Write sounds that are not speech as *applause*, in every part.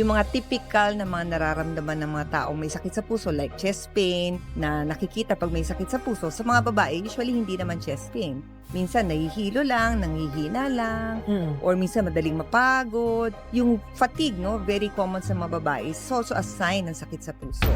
yung mga typical na mga nararamdaman ng mga taong may sakit sa puso like chest pain na nakikita pag may sakit sa puso. Sa mga babae, usually hindi naman chest pain. Minsan nahihilo lang, nanghihina lang, Mm. or minsan madaling mapagod. Yung fatigue, no, very common sa mga babae, is also a sign ng sakit sa puso.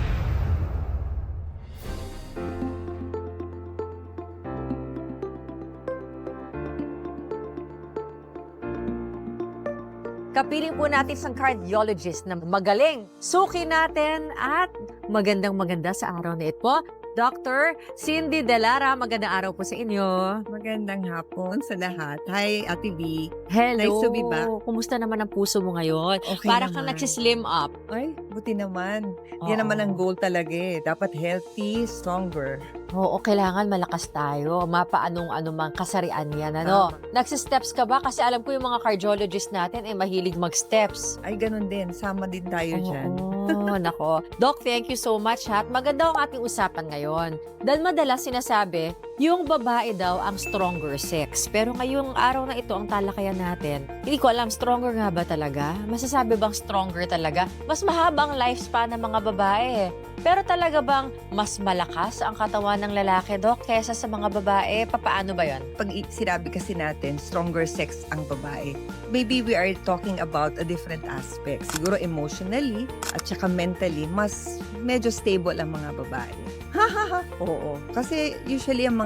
Kapiling po natin isang cardiologist na magaling. Suki natin at magandang maganda sa araw na ito. Dr. Cindy Delara, magandang araw po sa inyo. Magandang hapon sa lahat. Hi, Ate B. Hello. Nice to be back. Kumusta naman ang puso mo ngayon? Okay Para kang naman. nagsislim up. Ay, buti naman. Yan Oo. naman ang goal talaga eh. Dapat healthy, stronger. Oo, kailangan malakas tayo. Mapaanong ano mang kasarian yan. Ano? Nagsisteps ka ba? Kasi alam ko yung mga cardiologist natin eh mahilig mag-steps. Ay, ganun din. Sama din tayo dyan. Oo, nako. Doc, thank you so much ha. At maganda ang ating usapan ngayon. Dahil madalas sinasabi, yung babae daw ang stronger sex. Pero ngayong araw na ito, ang talakayan natin, hindi ko alam, stronger nga ba talaga? Masasabi bang stronger talaga? Mas mahaba ang lifespan ng mga babae. Pero talaga bang mas malakas ang katawan ng lalaki, Doc, kesa sa mga babae? Papaano ba yon? Pag sinabi kasi natin, stronger sex ang babae, maybe we are talking about a different aspect. Siguro emotionally at saka mentally, mas medyo stable ang mga babae. *laughs* Hahaha. Oo. Kasi usually ang mga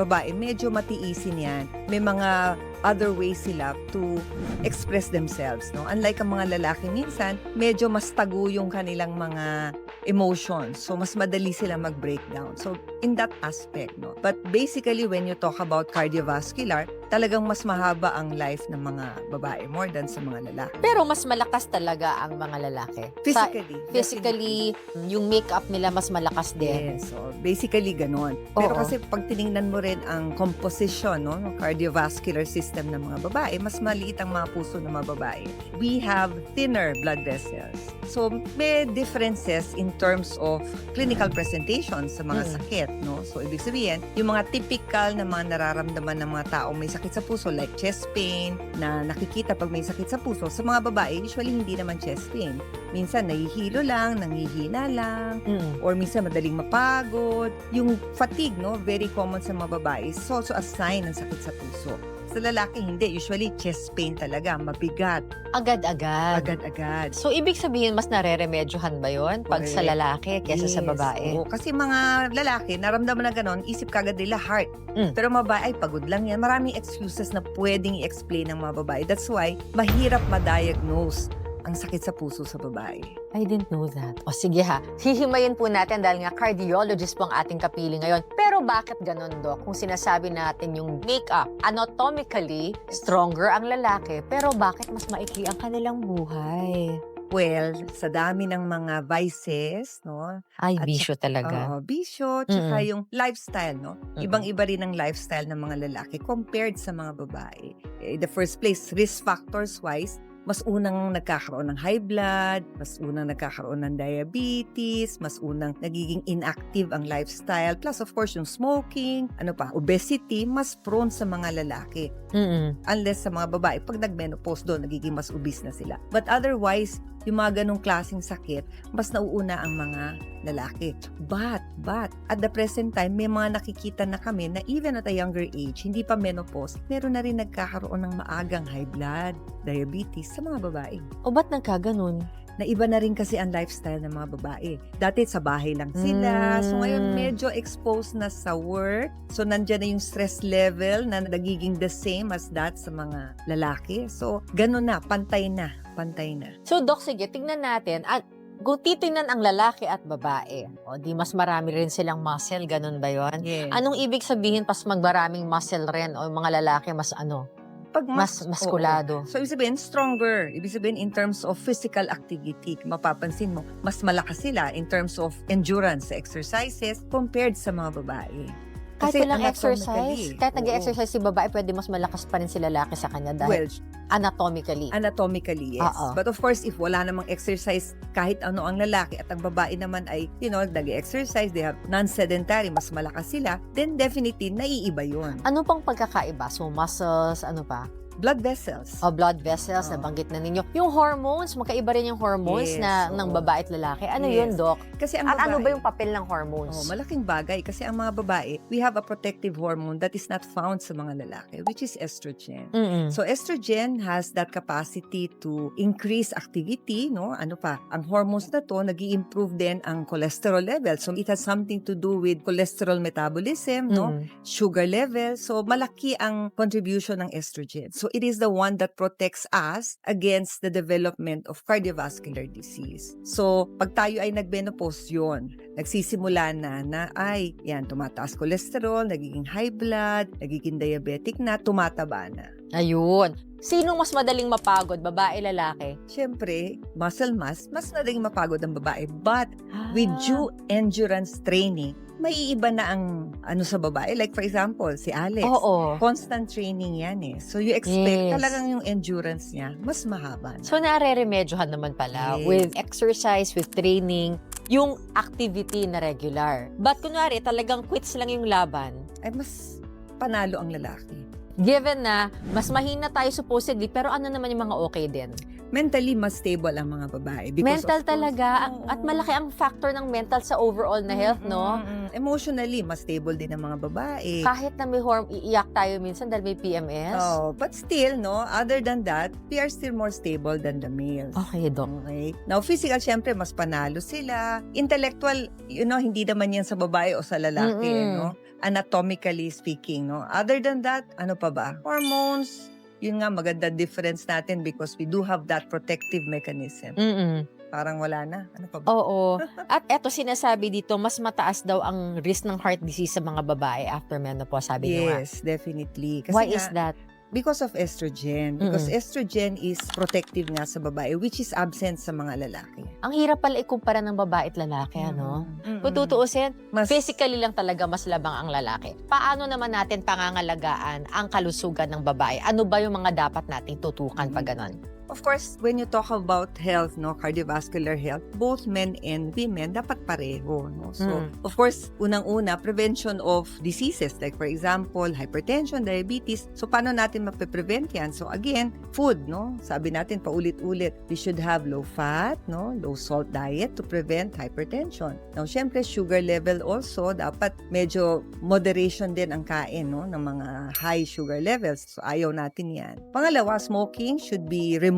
babae, medyo matiisin yan. May mga other ways sila to express themselves. No? Unlike ang mga lalaki minsan, medyo mas tago yung kanilang mga emotions. So, mas madali sila mag-breakdown. So, in that aspect, no? But basically, when you talk about cardiovascular, talagang mas mahaba ang life ng mga babae more than sa mga lalaki. Pero mas malakas talaga ang mga lalaki. Sa- Physically. physically, yung makeup nila mas malakas din. Yes, so basically ganon. Pero Oo. kasi pag tiningnan mo rin ang composition, no, ng cardiovascular system ng mga babae, mas maliit ang mga puso ng mga babae. We have thinner blood vessels. So may differences in terms of clinical presentation sa mga Mm. sakit, no? So ibig sabihin, yung mga typical na mga nararamdaman ng mga taong may sakit sa puso like chest pain na nakikita pag may sakit sa puso, sa mga babae usually hindi naman chest pain. Minsan nahihilo lang, nanghihina lang, Mm. or minsan madaling mapagod. Yung fatigue, no, very common sa mga babae, is also a sign ng sakit sa puso. Sa lalaki, hindi. Usually, chest pain talaga, mabigat, Agad-agad. agad-agad. So, ibig sabihin, mas nare-remedyohan ba yon pag sa Correct. lalaki kesa sa Yes, babae? oo. kasi mga lalaki, naramdaman na ganon, isip kagad nila heart. Mm. Pero mga babae, ay pagod lang yan. Maraming excuses na pwedeng i-explain ng mga babae. That's why, mahirap ma-diagnose ang sakit sa puso sa babae. I didn't know that. O sige ha, hihimayin po natin dahil nga cardiologist po ang ating kapili ngayon. Pero bakit ganun, Dok? Kung sinasabi natin yung makeup, anatomically, stronger ang lalaki, pero bakit mas maikli ang kanilang buhay? Well, sa dami ng mga vices, no? Ay, At bisyo talaga. Oo, bisyo, tsaka Mm-mm. yung lifestyle, no? Ibang-iba rin ang lifestyle ng mga lalaki compared sa mga babae. Eh, the first place, risk factors-wise, mas unang nagkakaroon ng high blood, mas unang nagkakaroon ng diabetes, mas unang nagiging inactive ang lifestyle, plus of course yung smoking, ano pa, obesity, mas prone sa mga lalaki. Mm-mm. Unless sa mga babae, pag nag-menopause doon, nagiging mas obese na sila. But otherwise, yung mga ganong klaseng sakit, mas nauuna ang mga lalaki. But, but, at the present time, may mga nakikita na kami na even at a younger age, hindi pa menopause, meron na rin nagkakaroon ng maagang high blood, diabetes sa mga babae. O ba't nagkaganon? Na iba na rin kasi ang lifestyle ng mga babae. Dati sa bahay lang sila. So ngayon Mm. medyo exposed na sa work. So nandyan na yung stress level na nagiging the same as that sa mga lalaki. So ganun na, pantay na, pantay na. So, Dok, sige, tingnan natin. At kung titingnan ang lalaki at babae, o di mas marami rin silang muscle, ganun ba yon? Yes. Anong ibig sabihin pas magmaraming muscle rin o mga lalaki mas ano, Pag mas oo. maskulado? So, ibig sabihin, stronger. Ibig sabihin, in terms of physical activity, mapapansin mo, mas malakas sila in terms of endurance sa exercises compared sa mga babae. Kahit Kasi walang exercise, kahit nag-exercise si babae, pwede mas malakas pa rin si lalaki sa kanya dahil Well, anatomically. anatomically, yes. Oo. But of course, if wala namang exercise kahit ano ang lalaki at ang babae naman ay, you know, nag-exercise, they have non-sedentary, mas malakas sila, then definitely, naiiba yun. ano pang pagkakaiba? So, muscles, ano pa? Blood vessels. O blood vessels, Oo. nabanggit na ninyo. Yung hormones, magkaiba rin yung hormones Yes, na ng oo. babae at lalaki. Ano Yes. yun, Doc? Kasi ang At ano babae- ba yung papel ng hormones? Oh, malaking bagay kasi ang mga babae, we have a protective hormone that is not found sa mga lalaki, which is estrogen. Mm-mm. So estrogen has that capacity to increase activity, no? Ano pa? Ang hormones na to nag improve din ang cholesterol level. So it has something to do with cholesterol metabolism, no? Mm-mm. Sugar level. So malaki ang contribution ng estrogen. So it is the one that protects us against the development of cardiovascular disease. So pag tayo ay nagmenopause yun, nagsisimula na na ay, yan, tumataas cholesterol, nagiging high blood, nagiging diabetic na, tumataba na. Ayun. Sino mas madaling mapagod, babae, lalaki? Siyempre, muscle mass, mas madaling mapagod ang babae. But with Ah. due endurance training, may iba na ang ano sa babae. Like for example, si Alex. Oo. Constant training yan eh. So you expect Yes. talagang yung endurance niya, mas mahaba na. So, nare-remedyohan naman pala Yes. with exercise, with training, yung activity na regular. But kunwari, talagang quits lang yung laban. ay mas panalo ang lalaki. Given na mas mahina tayo supposedly, pero ano naman yung mga okay din? Mentally, mas stable ang mga babae. Because mental of talaga. ang- Oo. At malaki ang factor ng mental sa overall na health, no? Emotionally, mas stable din ang mga babae. Kahit na may horm, iiyak tayo minsan dahil may PMS. Oh, but still, no, other than that, we are still more stable than the males. Okay, Doc. Okay. Now, physical, syempre, mas panalo sila. Intellectual, you know, hindi naman yan sa babae o sa lalaki, Mm-mm. no? Anatomically speaking, no? Other than that, ano pa ba? Hormones, yun nga, maganda difference natin because we do have that protective mechanism. Mm-mm. Parang wala na. Ano pa ba? Oo. *laughs* At eto sinasabi dito, mas mataas daw ang risk ng heart disease sa mga babae after menopause, sabi niyo nga. yes, definitely. Kasi Why nga, is that? Because of estrogen. Because estrogen is protective nga sa babae, which is absent sa mga lalaki. Ang hirap pala ikumpara ng babae at lalaki, ano? Mm-mm. Kung tutuusin, Mas, physically lang talaga mas labang ang lalaki. Paano naman natin pangangalagaan ang kalusugan ng babae? Ano ba yung mga dapat nating tutukan pag ganon? Of course, when you talk about health, no, cardiovascular health, both men and women dapat pareho, no. So, Mm. of course, unang-una prevention of diseases like for example, hypertension, diabetes. So, paano natin mape-prevent 'yan? So, again, food, no. Sabi natin paulit-ulit, we should have low fat, no, low salt diet to prevent hypertension. Now, syempre, sugar level also dapat medyo moderation din ang kain, no, ng mga high sugar levels. So, ayaw natin 'yan. Pangalawa, smoking should be removed.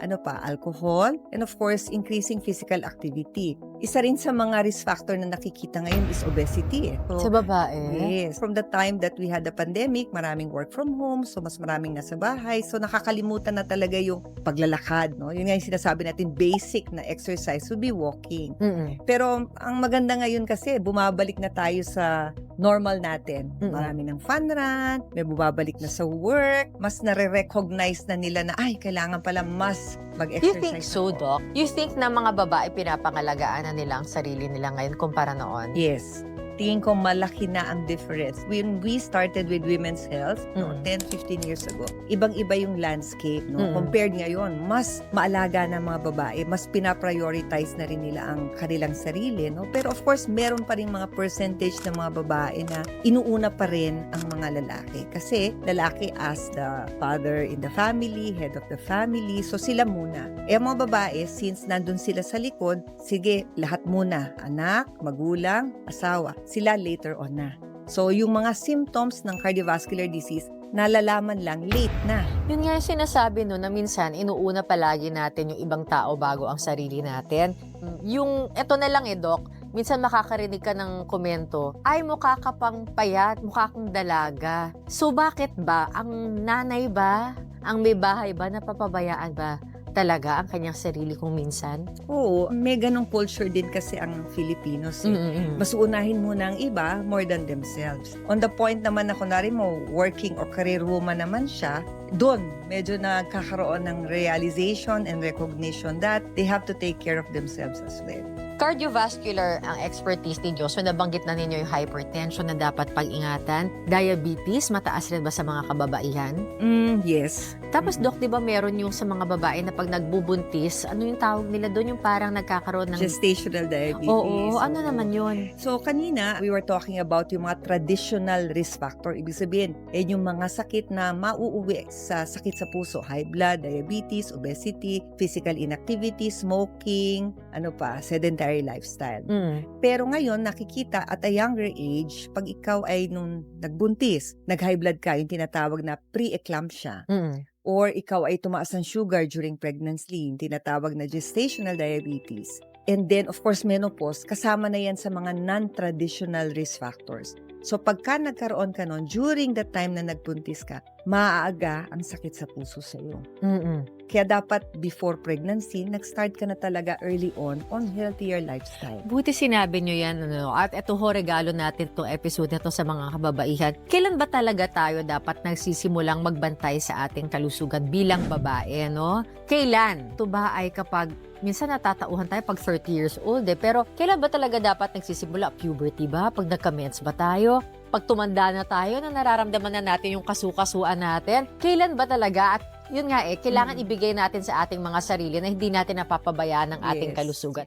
Ano pa? Alcohol. And of course, increasing physical activity. Isa rin sa mga risk factor na nakikita ngayon is obesity. Eh. So, Sa babae? Yes. From the time that we had the pandemic, maraming work from home, so mas maraming nasa bahay. So nakakalimutan na talaga yung paglalakad, no? Yun nga yung sinasabi natin, basic na exercise would be walking. Mm-mm. Pero ang maganda ngayon kasi, bumabalik na tayo sa normal natin. Mm-mm. Marami ng fun run, may bumabalik na sa work, mas nare-recognize na nila na, ay, kailangan pala mas You mag-exercise. think so, ako." Doc? You think na mga babae pinapangalagaan na nila ang sarili nila ngayon kumpara noon? Yes. Tingin ko malaki na ang difference. When we started with women's health, no, Mm. 10, 15 years ago, ibang-iba yung landscape. No? Mm. Compared ngayon, mas maalaga na mga babae, mas pinaprioritize na rin nila ang kanilang sarili. No? Pero of course, meron pa rin mga percentage ng mga babae na inuuna pa rin ang mga lalaki. Kasi lalaki as the father in the family, head of the family, so sila muna. Eh mga babae, since nandun sila sa likod, sige, lahat muna. Anak, magulang, asawa. Sila later on na. So, yung mga symptoms ng cardiovascular disease, nalalaman lang late na. Yun nga yung sinasabi no, na minsan inuuna palagi natin yung ibang tao bago ang sarili natin. Yung, eto na lang eh, Doc, minsan makakarinig ka ng komento, ay mukha ka pang payat, mukha kang dalaga. So bakit ba, ang nanay ba, ang may bahay ba, napapabayaan ba talaga ang kanyang sarili kung minsan? Oo, may ganong culture din kasi ang Filipinos. Eh. Mm-mm. Mas uunahin muna ang iba more than themselves. On the point naman na kunwari mo, working or career woman naman siya, doon medyo nagkakaroon ng realization and recognition that they have to take care of themselves as well. Cardiovascular ang expertise ni Diyos. So nabanggit na ninyo yung hypertension na dapat pag-ingatan. Diabetes, mataas rin ba sa mga kababaihan? Mm, yes. Tapos, Mhm. Dok, di ba meron yung sa mga babae na pag nagbubuntis, ano yung tawag nila doon? Yung parang nagkakaroon ng... Gestational diabetes. Oo, ano naman yun? So, kanina, we were talking about yung mga traditional risk factor. Ibig sabihin, eh, yung mga sakit na mauuwi sa sakit sa puso. High blood, diabetes, obesity, physical inactivity, smoking, ano pa, sedentary lifestyle. Mm. Pero ngayon, nakikita at a younger age, pag ikaw ay nung nagbuntis, nag-high blood ka, yung tinatawag na pre-eclampsia, Mm. or ikaw ay tumaas ng sugar during pregnancy, yung tinatawag na gestational diabetes. And then, of course, menopause, kasama na yan sa mga non-traditional risk factors. So, pagka nagkaroon ka nun, during the time na nagbuntis ka, maaaga ang sakit sa puso sa iyo. Mm-mm. Kaya dapat before pregnancy, nag-start ka na talaga early on on healthier lifestyle. Buti sinabi nyo yan. Ano, at ito ho, regalo natin itong episode na to sa mga kababaihan. Kailan ba talaga tayo dapat nagsisimulang magbantay sa ating kalusugan bilang babae, no? Kailan? Ito ba ay kapag minsan natatauhan tayo pag 30 years old eh. Pero kailan ba talaga dapat nagsisimula? Puberty ba? Pag nagka-mens ba tayo? Pag tumanda na tayo na nararamdaman na natin yung kasukasuan natin? Kailan ba talaga? At yun nga eh, kailangan Mm. ibigay natin sa ating mga sarili na hindi natin napapabayaan ang ating Yes. kalusugan.